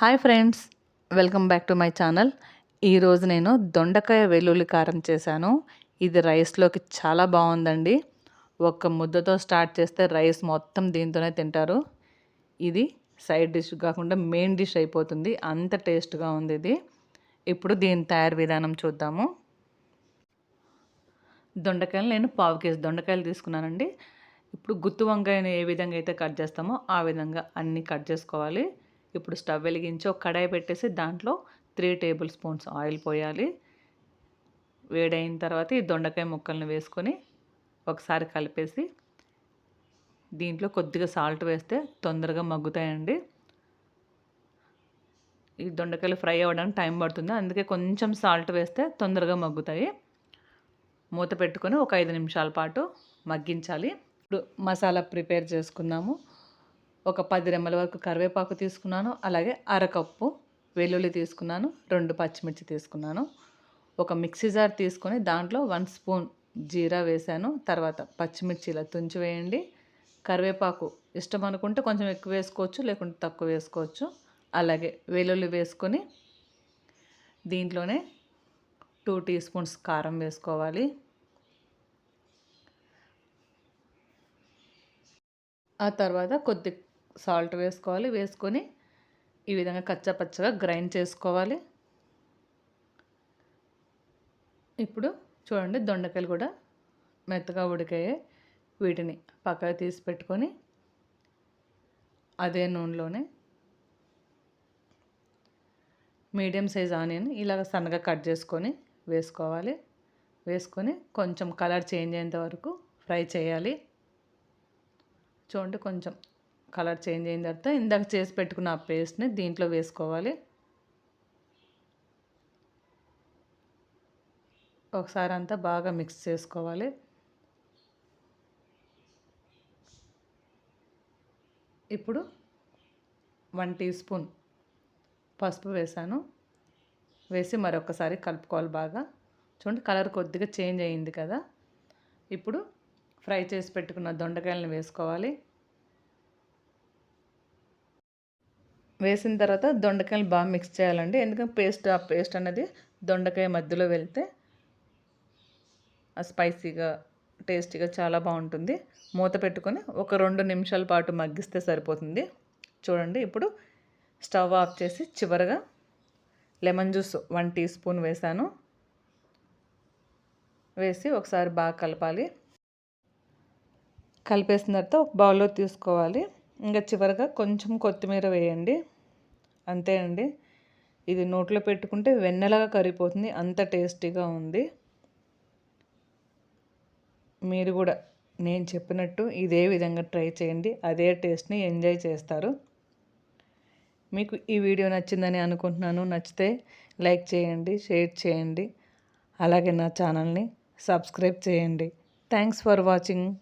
Hi friends welcome back to my channel ఈరోజు నేను దొండకాయ వెల్లుల్లి కారం చేశాను. ఇది రైస్లోకి చాలా బాగుందండి. ఒక్క ముద్దతో స్టార్ట్ చేస్తే రైస్ మొత్తం దీంతోనే తింటారు. ఇది సైడ్ డిష్ కాకుండా మెయిన్ డిష్ అయిపోతుంది. అంత టేస్ట్గా ఉంది ఇది. ఇప్పుడు దీని తయారు విధానం చూద్దాము. దొండకాయలు నేను పావు కేజీ దొండకాయలు తీసుకున్నానండి. ఇప్పుడు గుత్తు వంకాయను ఏ విధంగా అయితే కట్ చేస్తామో ఆ విధంగా అన్నీ కట్ చేసుకోవాలి. ఇప్పుడు స్టవ్ వెలిగించి ఒక కడాయి పెట్టేసి దాంట్లో త్రీ టేబుల్ స్పూన్స్ ఆయిల్ పోయాలి. వేడైన తర్వాత ఈ దొండకాయ ముక్కలను వేసుకొని ఒకసారి కలిపేసి దీంట్లో కొద్దిగా సాల్ట్ వేస్తే తొందరగా మగ్గుతాయండి. ఈ దొండకాయలు ఫ్రై అవ్వడానికి టైం పడుతుంది. అందుకే కొంచెం సాల్ట్ వేస్తే తొందరగా మగ్గుతాయి. మూత పెట్టుకొని ఒక ఐదు నిమిషాల పాటు మగ్గించాలి. ఇప్పుడు మసాలా ప్రిపేర్ చేసుకుందాము. ఒక పది రెమ్మల వరకు కరివేపాకు తీసుకున్నాను అలాగే అరకప్పు వెల్లుల్లి తీసుకున్నాను రెండు పచ్చిమిర్చి తీసుకున్నాను. ఒక మిక్సీ జార్ తీసుకొని దాంట్లో వన్ స్పూన్ జీరా వేసాను. తర్వాత పచ్చిమిర్చి ఇలా తుంచి వేయండి. కరివేపాకు ఇష్టం అనుకుంటే కొంచెం ఎక్కువ వేసుకోవచ్చు లేకుంటే తక్కువ వేసుకోవచ్చు. అలాగే వెల్లుల్లి వేసుకొని దీంట్లోనే టూ టీ స్పూన్స్ కారం వేసుకోవాలి. ఆ తర్వాత కొద్ది సాల్ట్ వేసుకోవాలి. వేసుకొని ఈ విధంగా కచ్చపచ్చగా గ్రైండ్ చేసుకోవాలి. ఇప్పుడు చూడండి దొండకాయలు కూడా మెత్తగా ఉడికాయి. వీటిని పక్కకు తీసి పెట్టుకొని అదే నూనెలోనే మీడియం సైజ్ ఆనియన్ ఇలాగ సన్నగా కట్ చేసుకొని వేసుకోవాలి. వేసుకొని కొంచెం కలర్ చేంజ్ అయ్యేంత వరకు ఫ్రై చేయాలి. చూడండి కొంచెం కలర్ చేంజ్ అయిన తర్వాత ఇందాక చేసి పెట్టుకున్న ఆ పేస్ట్ని దీంట్లో వేసుకోవాలి. ఒకసారి అంతా బాగా మిక్స్ చేసుకోవాలి. ఇప్పుడు వన్ టీ స్పూన్ పసుపు వేసాను. వేసి మరొకసారి కలుపుకోవాలి బాగా. చూడండి కలర్ కొద్దిగా చేంజ్ అయ్యింది కదా. ఇప్పుడు ఫ్రై చేసి పెట్టుకున్న దొండకాయలను వేసుకోవాలి. వేసిన తర్వాత దొండకాయలు బాగా మిక్స్ చేయాలండి. ఎందుకంటే పేస్ట్ ఆ పేస్ట్ అనేది దొండకాయ మధ్యలో వెళ్తే ఆ స్పైసీగా టేస్టీగా చాలా బాగుంటుంది. మూత పెట్టుకొని ఒక రెండు నిమిషాల పాటు మగ్గిస్తే సరిపోతుంది. చూడండి ఇప్పుడు స్టవ్ ఆఫ్ చేసి చివరగా lemon juice one teaspoon వేసాను. వేసి ఒకసారి బాగా కలపాలి. కలిపేసిన తర్వాత ఒక బౌల్లో తీసుకోవాలి. ఇంకా చివరిగా కొంచెం కొత్తిమీర వేయండి. అంతే అండి. ఇది నోట్లో పెట్టుకుంటే వెన్నెలగా కరిగిపోతుంది. అంత టేస్టీగా ఉంది. మీరు కూడా నేను చెప్పినట్టు ఇదే విధంగా ట్రై చేయండి. అదే టేస్ట్ని ఎంజాయ్ చేస్తారు. మీకు ఈ వీడియో నచ్చిందని అనుకుంటున్నాను. నచ్చితే లైక్ చేయండి షేర్ చేయండి. అలాగే నా ఛానల్ని సబ్స్క్రైబ్ చేయండి. Thanks for watching.